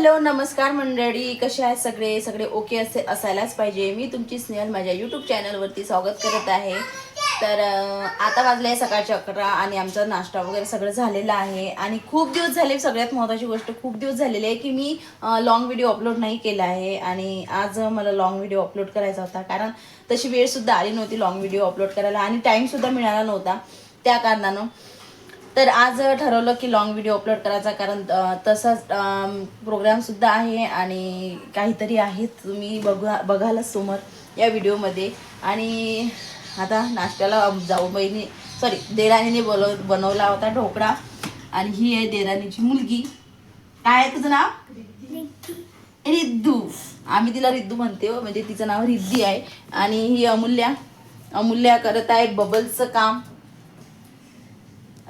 Hello नमस्कार मंडळी. कसे आहेत सगळे? सगळे ओके असे असायलाच पाहिजे. मी तुमची स्नेहल. माझ्या यूट्यूब चॅनलवरती स्वागत करत आहे. तर आता वाजले आहे सकाळचे अकरा आणि आमचा नाश्ता वगैरे सगळं झालेलं आहे. आणि खूप दिवस झाले सगळ्यात महत्त्वाची गोष्ट खूप दिवस झालेली आहे की मी लॉंग व्हिडिओ अपलोड नाही केला आहे. आणि आज मला लॉंग व्हिडिओ अपलोड करायचा होता. कारण तशी वेळसुद्धा आली नव्हती लॉंग व्हिडिओ अपलोड करायला आणि टाईमसुद्धा मिळाला नव्हता. त्या कारणानं तर आज ठरवलं की लॉंग व्हिडिओ अपलोड करायचा कारण तसाच प्रोग्राम सुद्धा आहे आणि काहीतरी आहेत. तुम्ही बघा बघालच समोर या व्हिडिओमध्ये आणि आता नाश्त्याला जाऊ बहिणी सॉरी देराणीने बोलव बनवला होता ढोकळा. आणि ही आहे देराणीची मुलगी. काय आहे तुझं नाव? रिद्दू. आम्ही तिला रिद्दू म्हणते हो, म्हणजे तिचं नाव रिद्दी आहे. आणि ही अमूल्या. अमूल्या करत आहे बबल्सचं काम.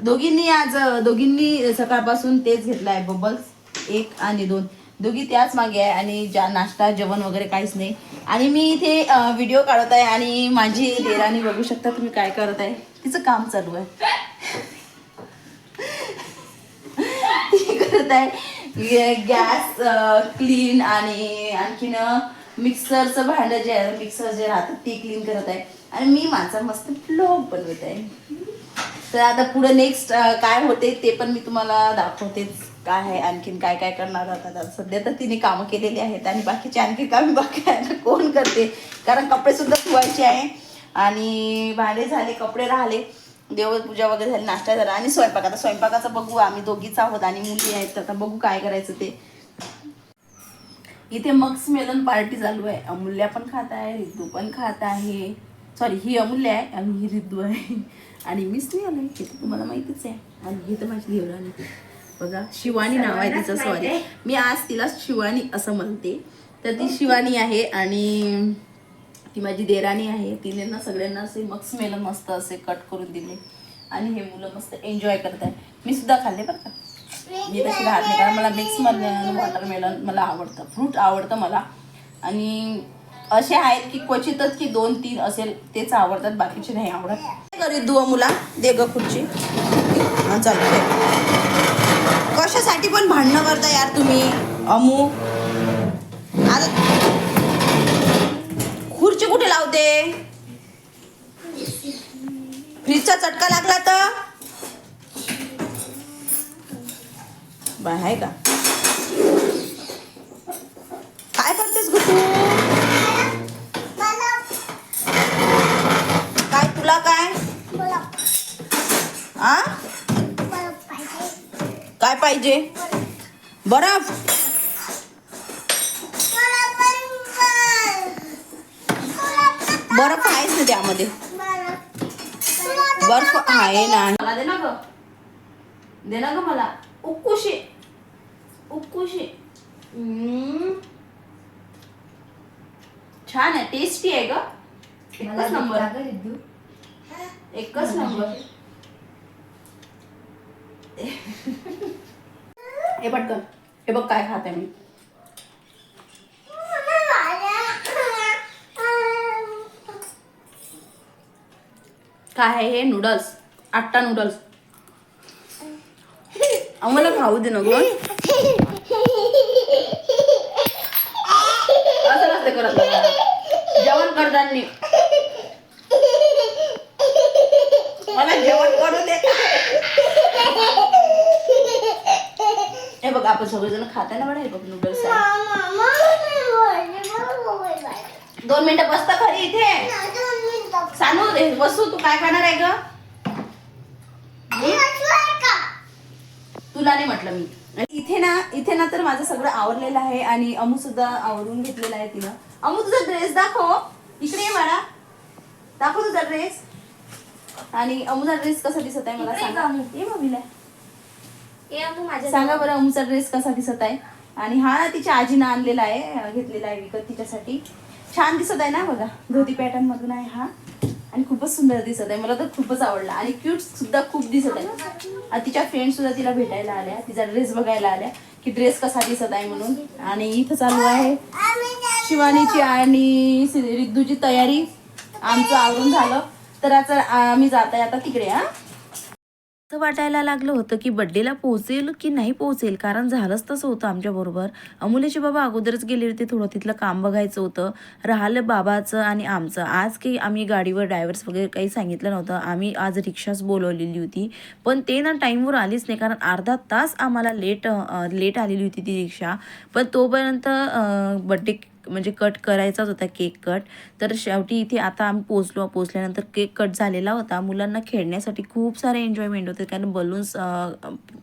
दोघींनी आज दोघींनी सकाळपासून तेच घेतलं आहे बबल्स एक आणि दोन. दोघी त्याच मागे आहे आणि ज्या नाश्ता जेवण वगैरे काहीच नाही. आणि मी इथे व्हिडिओ काढत आहे आणि माझी देराणी बघू शकता तुम्ही काय करत आहे. तिचं काम चालू आहे. ती करत आहे. गॅस क्लीन आणि आणखीन मिक्सरचं भांडं जे आहे मिक्सर जे राहतं ते क्लीन करत आहे. आणि मी माझा मस्त ब्लॉग बनवत आहे. तर आता पुढे नेक्स्ट काय होते ते पण मी तुम्हाला दाखवतेच काय आहे आणखीन काय काय करणार आता सध्या तर तिने कामं केलेली आहेत आणि बाकीचे आणखी कामे बाकी आहे कोण करते? कारण कपडे सुद्धा धुवायचे आहे आणि भांडे झाले कपडे राहिले देवपूजा वगैरे झाली नाश्ता झाला आणि स्वयंपाक. आता स्वयंपाकाचं बघू आम्ही दोघीच आहोत आणि मुली आहेत तर आता बघू काय करायचं ते. इथे मक्स मेलन पार्टी चालू आहे. अमूल्या पण खात आहे रिद्धू पण खात आहे. सॉरी ही अमूल्य आहे आणि ही रिद्धू आहे. आणि मीच नाही आले हे तर तुम्हाला माहितीच आहे. आणि ही तर माझी देवराणी. बघा शिवानी नाव आहे तिचं सॉरी मी आज तिला शिवानी असं म्हणते. तर ती शिवानी आहे आणि ती माझी देराणी आहे. तिने ना सगळ्यांना असे मक्स मेलन मस्त असे कट करून दिले. आणि हे मुलं मस्त एन्जॉय करत आहे मी सुद्धा खाल्ले बरं का? मी तशी राहत नाही कारण मला मिक्स वॉटरमेलन मला आवडतं. फ्रूट आवडतं मला. आणि असे आहेत की क्वचितच की दोन तीन असेल तेच आवडतात बाकीचे नाही आवडत. करी दुवा मुला? दे ग खुर्ची. चालते चालू कशासाठी पण भांडणं करता यार तुम्ही अमू. आता खुर्ची कुठे लावते? फ्रीजचा चटका लागला तर? बाय आहे का? काय करतेस ग तू काय तुला काय? आ? काय पाहिजे? बरफ. बर्फ आहेच ना त्यामध्ये. बर्फ आहे ना. मला दे ना ग. दे ना ग मला. उक्कुशी उक्कुशी हम्म. छान आहे. टेस्टी आहे ग. एकच नंबर एकच नंबर. हे पटकन. हे बघ काय खाते मी. काय आहे हे? नूडल्स आट्टा नूडल्स आम्हाला खाऊ दे ना असं नसते करत जेवण करताना. मला जेवण करू दे. हे बघ आपण सगळेजण खाताना बरं हे बघ नूडल्स दोन मिनिटं बसता खरी इथे. सांगू दे बसू तू काय खाणार आहे ग? तुला नाही म्हटलं मी. इथे ना इथे ना तर माझं सगळं आवरलेलं आहे आणि अमू सुद्धा आवरून घेतलेला आहे तिनं. अमू तुझा ड्रेस दाखव. इकडे ये मला दाखव तुझा ड्रेस आणि अमूचा ड्रेस कसा दिसत आहे मला सांगा. सांगा बरं अमूचा ड्रेस कसा दिसत आहे. आणि हा ना तिच्या आजीनं आणलेला आहे घेतलेला आहे विकत तिच्यासाठी. छान दिसत आहे ना बघा धोती पॅटर्न मधून आहे हा. आणि खूपच सुंदर दिसत आहे. मला तर खूपच आवडला. आणि क्यूट सुद्धा खूप दिसत आहे. आणि तिच्या फ्रेंड सुद्धा तिला भेटायला आल्या. तिचा ड्रेस बघायला आल्या की ड्रेस कसा दिसत आहे म्हणून. आणि इथं चालू आहे शिवानीची आणि रिद्धूची तयारी. आमचं आवरून झालं. तर आता आम्ही जात आहे आता तिकडे हा. असं वाटायला लागलं होतं की बड्डेला पोहोचेल की नाही पोहोचेल? कारण झालंच तसं होतं आमच्याबरोबर अमुलेचे बाबा अगोदरच गेले होते थोडं तिथलं काम बघायचं होतं. राहिलं बाबाचं आणि आमचं. आज काही आम्ही गाडीवर ड्रायव्हर्स वगैरे काही सांगितलं नव्हतं. आम्ही आज रिक्षाच बोलवलेली होती. पण ते ना टाईमवर आलीच नाही कारण अर्धा तास आम्हाला लेट लेट आलेली होती ती रिक्षा. पण तोपर्यंत बड्डे म्हणजे कट करायचाच होता केक कट तर शेवटी इथे आता आम्ही पोचलो पोचल्यानंतर केक कट झालेला होता. मुलांना खेळण्यासाठी खूप सारे एन्जॉयमेंट होते. कारण बलून्स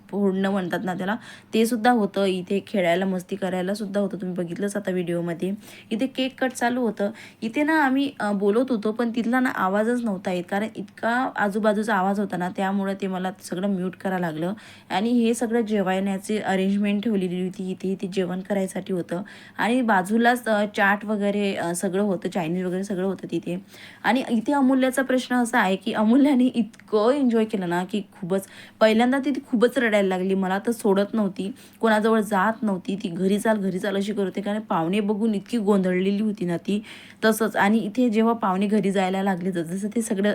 फोडणं म्हणतात ना त्याला. ते सुद्धा होतं. इथे खेळायला मस्ती करायला सुद्धा होतं. तुम्ही बघितलंच आता व्हिडिओमध्ये. इथे केक कट चालू होतं. इथे ना आम्ही बोलत होतो पण तिथला ना आवाजच नव्हता येत. कारण इतका आजूबाजूचा आवाज होता ना त्यामुळे ते मला सगळं म्यूट करायला लागलं. आणि हे सगळं जेवण्याची अरेंजमेंट ठेवलेली होती. इथे ते जेवण करायसाठी होतं. आणि बाजूलाच चाट वगैरे सगळं होतं. चायनीज वगैरे सगळं होतं तिथे. आणि इथे अमूल्याचा प्रश्न असा आहे की अमूल्याने इतकं एन्जॉय केलं ना की खूपच. पहिल्यांदा तिथे ती खूपच रडायला लागली. मला तर सोडत नव्हती. कोणाजवळ जात नव्हती. ती घरी चाल घरी चाल अशी करत होती. कारण पाहुणे बघून इतकी गोंधळलेली होती ना ती. तसंच. आणि इथे जेव्हा पाहुणे घरी जायला लागले तर जसं ते सगळं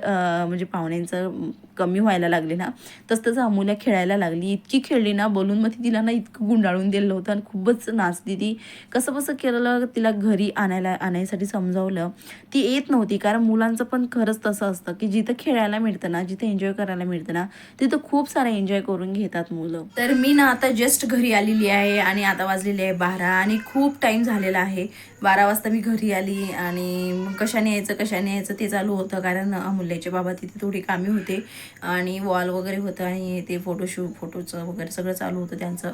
म्हणजे पाहुण्यांचं कमी व्हायला लागले ना तसं तसं अमूल्या खेळायला लागली. इतकी खेळली ना बोलूनमध्ये तिला ना इतकं गुंडाळून दिलं होतं आणि खूपच नाचली ती. कसं कसं केलं तिला घरी आणायला आणायसाठी समजावलं. ती येत नव्हती. कारण मुलांचं पण खरंच तसं असतं की जिथं खेळायला मिळतं ना जिथं एन्जॉय करायला मिळतं ना तिथं खूप सारं एन्जॉय करून घेतात मुलं. तर मी ना आता जस्ट घरी आलेली आहे आणि आता वाजलेली आहे बारा आणि खूप टाईम झालेला आहे. बारा वाजता मी घरी आली आणि कशाने यायचं कशाने यायचं ते चालू होतं कारण अमूल्याचे बाबा तिथे थोडी कामे होते आणि वॉल वगैरे होतं आणि ते फोटोशूट फोटोचं वगैरे सगळं चालू होतं त्यांचं.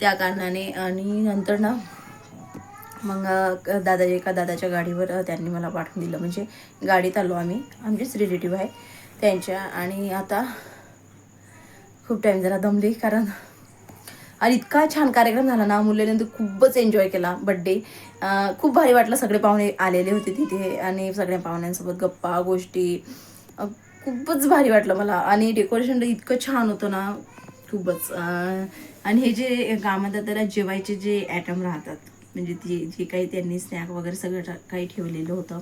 त्या कारणाने आणि नंतर ना मग दादा एका दादाच्या गाडीवर त्यांनी मला पाठवून दिलं. म्हणजे गाडीत आलो आम्ही. आमचेच रिलेटिव्ह आहे त्यांच्या आणि आता खूप टाईम झाला दमले कारण आणि इतका छान कार्यक्रम झाला ना मुलीने खूपच एन्जॉय केला. बड्डे खूप भारी वाटलं. सगळे पाहुणे आलेले होते तिथे आणि सगळ्या पाहुण्यांसोबत गप्पा गोष्टी खूपच भारी वाटलं मला. आणि डेकोरेशन इतकं छान होतं ना खूपच. आणि हे जे कामात त्याला जेवायचे जे ॲटम राहतात म्हणजे ते जे काही त्यांनी स्नॅक वगैरे सगळं काही ठेवलेलं होतं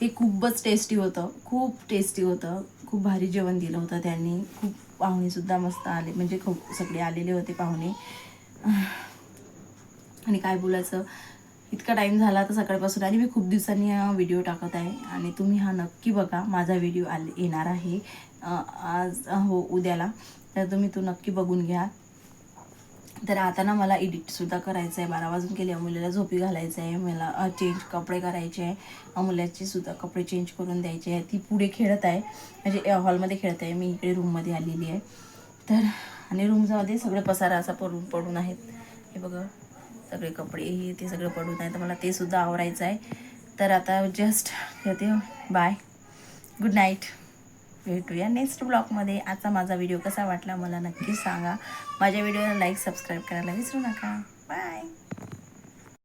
ते खूपच टेस्टी होतं. खूप टेस्टी होतं. खूप भारी जेवण दिलं होतं त्यांनी. खूप पाहुणेसुद्धा मस्त आले. म्हणजे खूप सगळे आलेले होते पाहुणे. आणि काय बोलायचं? इतका टाईम झाला तर सकाळपासून आणि मी खूप दिवसांनी व्हिडिओ टाकत आहे. आणि तुम्ही हा नक्की बघा माझा व्हिडिओ आले येणार आहे आज हो उद्याला. तर तुम्ही तो नक्की बघून घ्या. तर आता ना मला एडिटसुद्धा करायचं आहे बारा वाजून गेले. अमूल्याला झोपी घालायचं आहे मला चेंज कपडे करायचे. आहे अमूल्याचे सुद्धा कपडे चेंज करून द्यायचे आहे ती पुढे खेळत आहे. म्हणजे हॉलमध्ये खेळत आहे. मी इकडे रूममध्ये आलेली आहे. तर आणि रूममध्ये सगळे पसारा असा पडून पडून आहेत. हे बघा. सगळे कपडे हे ते सगळं पडून आहे तर मला ते सुद्धा आवरायचं आहे तर आता जस्ट ठेवते बाय गुड नाईट भेटूया नेक्स्ट ब्लॉगमध्ये आजचा माझा व्हिडिओ कसा वाटला मला नक्की सांगा. माझ्या व्हिडिओला लाईक सबस्क्राईब करायला विसरू नका. बाय